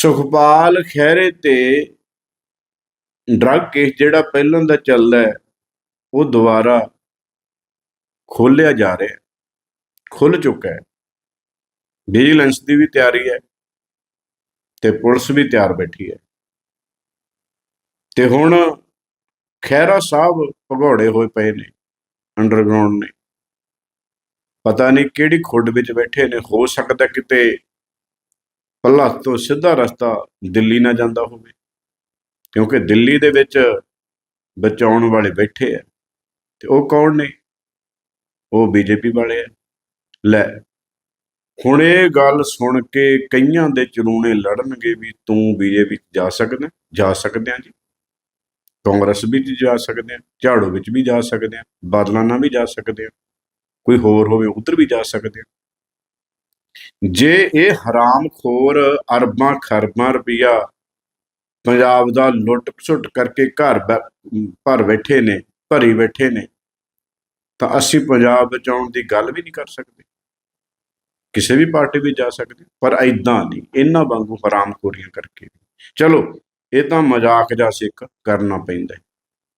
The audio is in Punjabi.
ਸੁਖਪਾਲ ਖਹਿਰੇ ਤੇ ਡਰੱਗ ਕੇਸ ਜਿਹੜਾ ਪਹਿਲਾਂ ਦਾ ਚੱਲਦਾ ਹੈ, ਉਹ ਦੁਬਾਰਾ ਖੋਲਿਆ ਜਾ ਰਿਹਾ ਹੈ ਖੁੱਲ ਚੁੱਕਾ ਹੈ। ਵਿਜੀਲੈਂਸ ਦੀ ਵੀ ਤਿਆਰੀ ਹੈ ਤੇ ਪੁਲਿਸ ਵੀ ਤਿਆਰ ਬੈਠੀ ਹੈ। ਤੇ ਹੁਣ ਖਹਿਰਾ ਸਾਹਿਬ ਭਗੌੜੇ ਹੋਏ ਪਏ ਨੇ ਅੰਡਰਗਰਾਉਂਡ ਨੇ। ਪਤਾ ਨਹੀਂ ਕਿਹੜੀ ਖੁੱਡ ਵਿੱਚ ਬੈਠੇ ਨੇ, ਹੋ ਸਕਦਾ ਕਿਤੇ ਪੱਲਾ ਤੋਂ ਸਿੱਧਾ ਰਸਤਾ ਦਿੱਲੀ ਨਾ ਜਾਂਦਾ ਹੋਵੇ, ਕਿਉਂਕਿ ਦਿੱਲੀ ਦੇ ਵਿੱਚ ਬਚਾਉਣ ਵਾਲੇ ਬੈਠੇ ਆ, ਤੇ ਉਹ ਕੌਣ ਨੇ? ਉਹ ਬੀਜੇਪੀ ਵਾਲੇ ਆ। ਲੈ, ਹੁਣ ਇਹ ਗੱਲ ਸੁਣ ਕੇ ਕਈਆਂ ਦੇ ਚਰੂਣੇ ਲੜਨਗੇ ਵੀ ਤੂੰ ਬੀਜੇਪੀ ਜਾ ਸਕਦਾ, ਜਾ ਸਕਦੇ ਆ ਜੀ। ਕਾਂਗਰਸ ਵਿੱਚ ਜਾ ਸਕਦੇ ਆ, ਝਾੜੂ ਵਿੱਚ ਵੀ ਜਾ ਸਕਦੇ ਆ ਬਾਦਲਾਨਾ ਵੀ ਜਾ ਸਕਦੇ ਆ, ਕੋਈ ਹੋਰ ਹੋਵੇ, ਉਧਰ ਵੀ ਜਾ ਸਕਦੇ ਆ। ਜੇ ਇਹ ਹਰਾਮਖੋਰ ਅਰਬਾਂ ਖਰਬਾਂ ਰੁਪਈਆ ਪੰਜਾਬ ਦਾ ਲੁੱਟ ਖਸੁੱਟ ਕਰਕੇ ਘਰ ਬੈ- ਭਰ ਬੈਠੇ ਨੇ, ਭਰੀ ਬੈਠੇ ਨੇ, ਤਾਂ ਅਸੀਂ ਪੰਜਾਬ ਬਚਾਉਣ ਦੀ ਗੱਲ ਵੀ ਨਹੀਂ ਕਰ ਸਕਦੇ ਕਿਸੇ ਵੀ ਪਾਰਟੀ ਵਿੱਚ ਜਾ ਸਕਦੇ, ਪਰ ਐਦਾਂ ਨਹੀਂ, ਇਹਨਾਂ ਵਾਂਗੂ ਹਰਾਮਖੋਰੀਆਂ ਕਰਕੇ ਚਲੋ, ਇਹ ਤਾਂ ਮਜ਼ਾਕ ਜਿਹਾ ਸਿੱਖ ਕਰਨਾ ਪੈਂਦਾ ਹੈ।